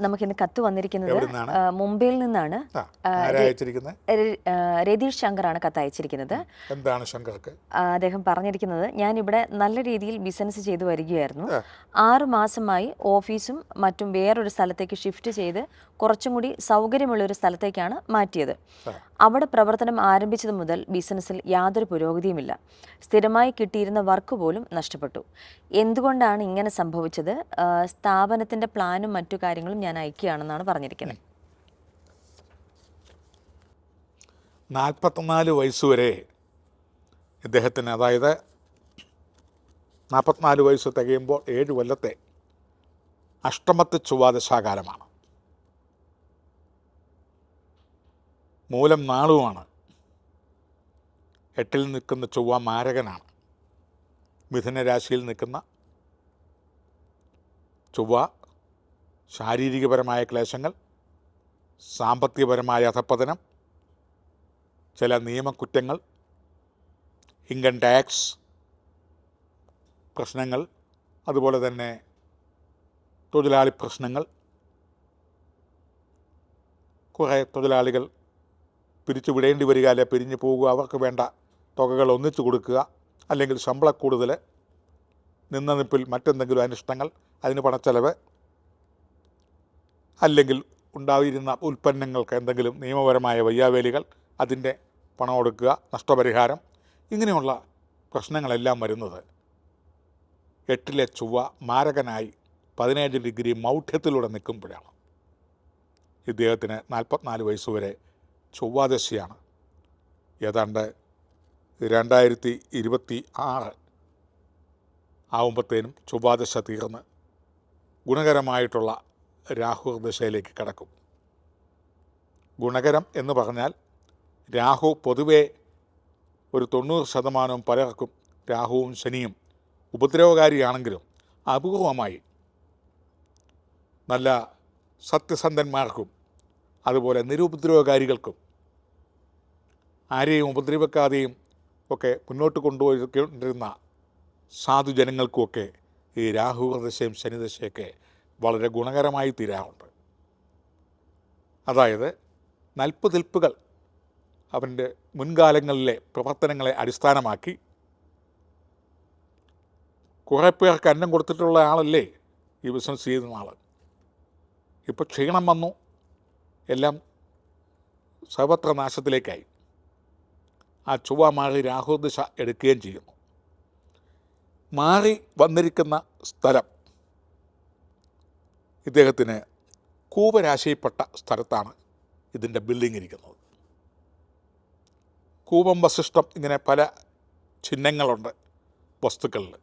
നമുക്കിന്ന് കത്ത് വന്നിരിക്കുന്നത്? മുംബൈയിൽ നിന്നാണ്. രതീഷ് ശങ്കർ ആണ് രതീഷ് ശങ്കറാണ് കത്ത് അയച്ചിരിക്കുന്നത്. എന്താണ് ശങ്കർക്ക്? അദ്ദേഹം പറഞ്ഞിരിക്കുന്നത് ഞാൻ ഇവിടെ നല്ല രീതിയിൽ ബിസിനസ് ചെയ്തു വരികയായിരുന്നു. ആറു മാസമായി ഓഫീസും മറ്റും വേറൊരു സ്ഥലത്തേക്ക് ഷിഫ്റ്റ് ചെയ്ത് കുറച്ചും കൂടി സൗകര്യമുള്ള ഒരു സ്ഥലത്തേക്കാണ് മാറ്റിയത്. അവിടെ പ്രവർത്തനം ആരംഭിച്ചത് മുതൽ ബിസിനസ്സിൽ യാതൊരു പുരോഗതിയുമില്ല. സ്ഥിരമായി കിട്ടിയിരുന്ന വർക്ക് പോലും നഷ്ടപ്പെട്ടു. എന്തുകൊണ്ടാണ് ഇങ്ങനെ സംഭവിച്ചത്? സ്ഥാപനത്തിന്റെ പ്ലാനും മറ്റു കാര്യങ്ങളും ഞാൻ അയക്കുകയാണെന്നാണ് പറഞ്ഞിരിക്കുന്നത്. നാൽപ്പത്തിനാല് വയസ്സുവരെ ഇദ്ദേഹത്തിന് അതായത് നാൽപ്പത്തിനാല് വയസ്സ് തികയുമ്പോൾ ഏഴ് കൊല്ലത്തെ അഷ്ടമത്തെ ചൊവ്വാദശാകാലമാണ്. മൂലം നാളുമാണ് എട്ടിൽ നിൽക്കുന്ന ചൊവ്വ മാരകനാണ്. മിഥുനരാശിയിൽ നിൽക്കുന്ന ചൊവ്വ ശാരീരികപരമായ ക്ലേശങ്ങൾ സാമ്പത്തികപരമായ അധപ്പതനം ചില നിയമക്കുറ്റങ്ങൾ ഇൻകം ടാക്സ് പ്രശ്നങ്ങൾ അതുപോലെ തന്നെ തൊഴിലാളി പ്രശ്നങ്ങൾ. കുറേ തൊഴിലാളികൾ പിരിച്ചു വിടേണ്ടി വരിക അല്ലെ പിരിഞ്ഞു പോകുക അവർക്ക് വേണ്ട തുകകൾ ഒന്നിച്ചു കൊടുക്കുക അല്ലെങ്കിൽ ശമ്പള കൂടുതൽ നിന്ന നിപ്പിൽ മറ്റെന്തെങ്കിലും അനിഷ്ടങ്ങൾ അതിന് പണച്ചെലവ് അല്ലെങ്കിൽ ഉണ്ടായിരുന്ന ഉൽപ്പന്നങ്ങൾക്ക് എന്തെങ്കിലും നിയമപരമായ വയ്യാവേലികൾ അതിന്റെ പണം കൊടുക്കുക നഷ്ടപരിഹാരം ഇങ്ങനെയുള്ള പ്രശ്നങ്ങളെല്ലാം വരുന്നത് എട്ടിലെ ചൊവ്വ മാരകനായി പതിനേഴ് ഡിഗ്രി മൗഢ്യത്തിലൂടെ നിൽക്കുമ്പോഴാണ്. ഇദ്ദേഹത്തിന് നാൽപ്പത്തിനാല് വയസ്സ് വരെ ചൊവ്വാദശിയാണ്. ഏതാണ്ട് രണ്ടായിരത്തി ഇരുപത്തി ആറ് ആവുമ്പോഴത്തേനും ചൊവ്വാദശ തീർന്ന് ഗുണകരമായിട്ടുള്ള രാഹു ദശയിലേക്ക് കടക്കും. ഗുണകരം എന്ന് പറഞ്ഞാൽ രാഹു പൊതുവേ ഒരു തൊണ്ണൂറ് ശതമാനവും പലർക്കും രാഹുവും ശനിയും ഉപദ്രവകാരിയാണെങ്കിലും അപൂർവമായി നല്ല സത്യസന്ധന്മാർക്കും അതുപോലെ നിരുപദ്രവകാരികൾക്കും ആരെയും ഉപദ്രവിക്കാതെയും ഒക്കെ മുന്നോട്ട് കൊണ്ടുപോയിരിക്കുന്ന സാധുജനങ്ങൾക്കുമൊക്കെ ഈ രാഹു ദശയും ശനിദശയൊക്കെ വളരെ ഗുണകരമായി തീരാറുണ്ട്. അതായത് നൽപ്പുതിൽപ്പുകൾ അവന്റെ മുൻകാലങ്ങളിലെ പ്രവർത്തനങ്ങളെ അടിസ്ഥാനമാക്കി കുറേ പേർക്ക് അന്നം കൊടുത്തിട്ടുള്ള ആളല്ലേ ഈ ബിസിനസ് ചെയ്യുന്ന ആൾ ഇപ്പോൾ ക്ഷീണം വന്നു എല്ലാം സർവത്ര നാശത്തിലേക്കായി. ആ ചൊവ്വ മാറി രാഹുദിശ എടുക്കുകയും ചെയ്യുന്നു. മാറി വന്നിരിക്കുന്ന സ്ഥലം ഇദ്ദേഹത്തിന് കൂപരാശിയിൽപ്പെട്ട സ്ഥലത്താണ് ഇതിന്റെ ബിൽഡിംഗ് ഇരിക്കുന്നത്. കൂപം വശിഷ്ടം ഇങ്ങനെ പല ചിഹ്നങ്ങളുണ്ട് വസ്തുക്കളിൽ.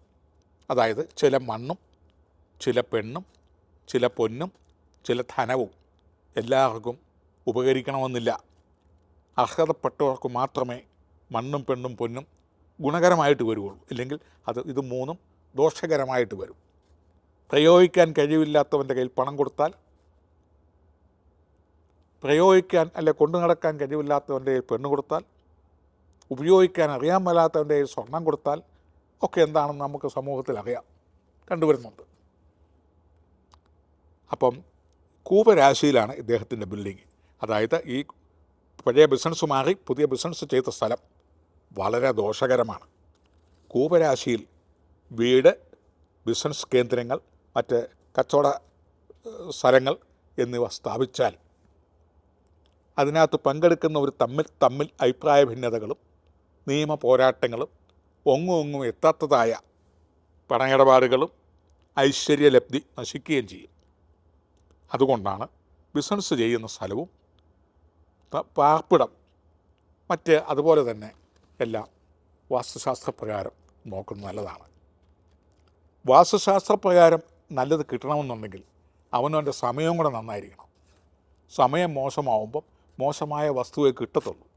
അതായത് ചില മണ്ണും ചില പെണ്ണും ചില പൊന്നും ചില ധനവും എല്ലാവർക്കും ഉപകരിക്കണമെന്നില്ല. അർഹതപ്പെട്ടവർക്ക് മാത്രമേ മണ്ണും പെണ്ണും പൊന്നും ഗുണകരമായിട്ട് വരുവുള്ളൂ ഇല്ലെങ്കിൽ അത് ഇത് മൂന്നും ദോഷകരമായിട്ട് വരും. പ്രയോഗിക്കാൻ കഴിവില്ലാത്തവന്റെ കയ്യിൽ പണം കൊടുത്താൽ പ്രയോഗിക്കാൻ അല്ലെ കൊണ്ടു നടക്കാൻ കഴിവില്ലാത്തവന്റെ കയ്യിൽ പെണ്ണ് കൊടുത്താൽ ഉപയോഗിക്കാൻ അറിയാൻ മേലാത്തവന്റെ കയ്യിൽ സ്വർണം കൊടുത്താൽ ഒക്കെ എന്താണെന്ന് നമുക്ക് സമൂഹത്തിൽ അറിയാം. കണ്ടുവരുന്നുണ്ട്. അപ്പം കൂപരാശിയിലാണ് ഇദ്ദേഹത്തിന്റെ ബിൽഡിങ് അതായത് ഈ പഴയ ബിസിനസ് മാറി പുതിയ ബിസിനസ് ചെയ്ത സ്ഥലം വളരെ ദോഷകരമാണ്. കൂപരാശിയിൽ വീട് ബിസിനസ് കേന്ദ്രങ്ങൾ മറ്റ് കച്ചവട സ്ഥലങ്ങൾ എന്നിവ സ്ഥാപിച്ചാൽ അതിനകത്ത് പങ്കെടുക്കുന്നവർ തമ്മിൽ തമ്മിൽ അഭിപ്രായ ഭിന്നതകളും നിയമ പോരാട്ടങ്ങളും ഒങ്ങും ഒങ്ങും എത്താത്തതായ പണയിടപാടുകളും ഐശ്വര്യലബ്ധി നശിക്കുകയും ചെയ്യും. അതുകൊണ്ടാണ് ബിസിനസ് ചെയ്യുന്ന സ്ഥലവും പാർപ്പിടം മറ്റ് അതുപോലെ തന്നെ എല്ലാം വാസ്തുശാസ്ത്രപ്രകാരം നോക്കുന്നത് നല്ലതാണ്. വാസ്തുശാസ്ത്രപ്രകാരം നല്ലത് കിട്ടണമെന്നുണ്ടെങ്കിൽ അവനവന്റെ സമയവും കൂടെ നന്നായിരിക്കണം. സമയം മോശമാവുമ്പം മോശമായ വസ്തുവെ കിട്ടത്തുള്ളൂ.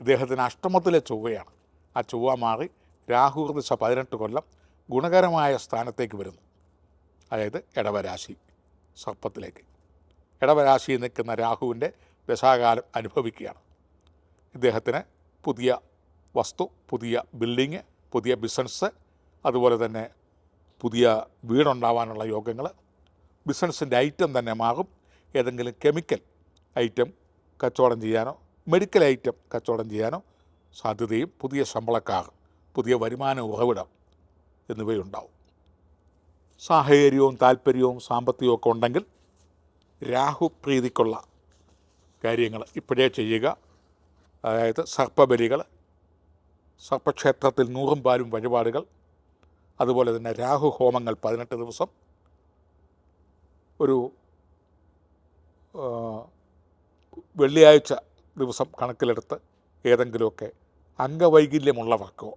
ഇദ്ദേഹത്തിന് അഷ്ടമത്തിലെ ചൊവ്വയാണ്. ആ ചൊവ്വ മാറി രാഹുർദശ പതിനെട്ട് കൊല്ലം ഗുണകരമായ സ്ഥാനത്തേക്ക് വരുന്നു. അതായത് ഇടവരാശി സർപ്പത്തിലേക്ക്. ഇടവരാശി നിൽക്കുന്ന രാഹുവിന്റെ ദശാകാലം അനുഭവിക്കുകയാണ്. ഇദ്ദേഹത്തിന് പുതിയ വസ്തു പുതിയ ബിൽഡിങ് പുതിയ ബിസിനസ് അതുപോലെ തന്നെ പുതിയ വീടുണ്ടാവാനുള്ള യോഗങ്ങൾ ബിസിനസ്സിന്റെ ഐറ്റം തന്നെ മാറും. ഏതെങ്കിലും കെമിക്കൽ ഐറ്റം കച്ചവടം ചെയ്യാനോ മെഡിക്കൽ ഐറ്റം കച്ചവടം ചെയ്യാനോ സാധ്യതയും പുതിയ ശമ്പളക്കാർ പുതിയ വരുമാന ഉറവിടം എന്നിവയുണ്ടാവും. സാഹചര്യവും താല്പര്യവും സാമ്പത്തികവും ഒക്കെ ഉണ്ടെങ്കിൽ രാഹുപ്രീതിക്കുള്ള കാര്യങ്ങൾ ഇപ്പോഴേ ചെയ്യുക. അതായത് സർപ്പബലികൾ സർപ്പക്ഷേത്രത്തിൽ നൂറും പാലും വഴിപാടുകൾ അതുപോലെ തന്നെ രാഹു ഹോമങ്ങൾ പതിനെട്ട് ദിവസം ഒരു വെള്ളിയാഴ്ച ദിവസം കണക്കിലെടുത്ത് ഏതെങ്കിലുമൊക്കെ അംഗവൈകല്യമുള്ളവർക്കോ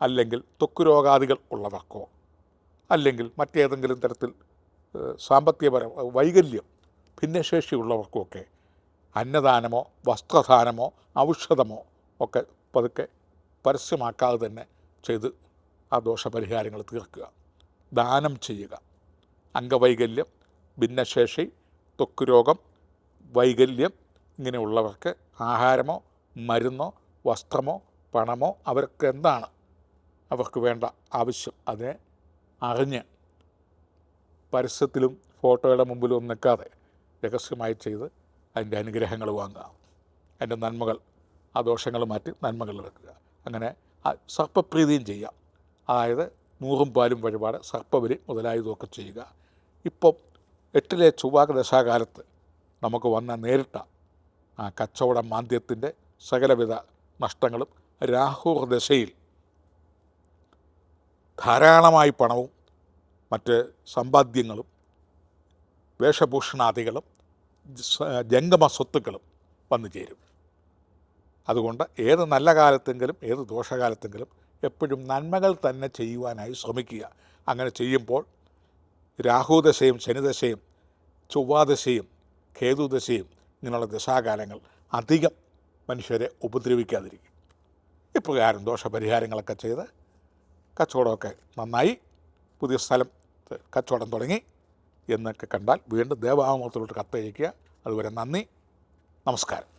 അല്ലെങ്കിൽ ത്വക്ക് രോഗാദികൾ ഉള്ളവർക്കോ അല്ലെങ്കിൽ മറ്റേതെങ്കിലും തരത്തിൽ സാമ്പത്തികപരം വൈകല്യം ഭിന്നശേഷിയുള്ളവർക്കുമൊക്കെ അന്നദാനമോ വസ്ത്രദാനമോ ഔഷധമോ ഒക്കെ പതുക്കെ പരസ്യമാക്കാതെ തന്നെ ചെയ്ത് ആ ദോഷപരിഹാരങ്ങൾ തീർക്കുക. ദാനം ചെയ്യുക. അംഗവൈകല്യം ഭിന്നശേഷി ത്വക്ക് രോഗം വൈകല്യം ഇങ്ങനെയുള്ളവർക്ക് ആഹാരമോ മരുന്നോ വസ്ത്രമോ പണമോ അവർക്ക് എന്താണ്? അവർക്ക് വേണ്ട ആവശ്യം. അതിനെ അറിഞ്ഞ് പരസ്യത്തിലും ഫോട്ടോയുടെ മുമ്പിലും ഒന്നും നിൽക്കാതെ രഹസ്യമായി ചെയ്ത് അതിന്റെ അനുഗ്രഹങ്ങൾ വാങ്ങുക. അതിന്റെ നന്മകൾ ആ ദോഷങ്ങൾ മാറ്റി നന്മകൾ എടുക്കുക അങ്ങനെ സർപ്പപ്രീതിയും ചെയ്യാം അതായത് നൂറും പാലും വഴിപാട് സർപ്പബലി മുതലായതൊക്കെ ചെയ്യുക. ഇപ്പം എട്ടിലെ ചൊവ്വാക ദശാകാലത്ത് നമുക്ക് വന്ന നേരിട്ട ആ കച്ചവട മാന്ദ്യത്തിന്റെ സകലവിധ നഷ്ടങ്ങളും രാഹുർ ദശയിൽ ധാരാളമായി പണവും മറ്റ് സമ്പാദ്യങ്ങളും വേഷഭൂഷണാദികളും ജംഗമ സ്വത്തുക്കളും വന്നു ചേരും. അതുകൊണ്ട് ഏത് നല്ല കാലത്തെങ്കിലും ഏത് ദോഷകാലത്തെങ്കിലും എപ്പോഴും നന്മകൾ തന്നെ ചെയ്യുവാനായി ശ്രമിക്കുക. അങ്ങനെ ചെയ്യുമ്പോൾ രാഹുദശയും ശനിദശയും ചൊവ്വാദശയും കേതുദശയും ഇങ്ങനെയുള്ള ദശാകാലങ്ങൾ അധികം മനുഷ്യരെ ഉപദ്രവിക്കാതിരിക്കും. ഇപ്രകാരം ദോഷപരിഹാരങ്ങളൊക്കെ ചെയ്ത് കച്ചവടമൊക്കെ നന്നായി പുതിയ സ്ഥലം കച്ചവടം തുടങ്ങി എന്നൊക്കെ കണ്ടാൽ വീണ്ടും ദേവാമൂർത്തിലോട്ട് കത്തയക്കുക അതുവരെ നന്ദി. നമസ്കാരം.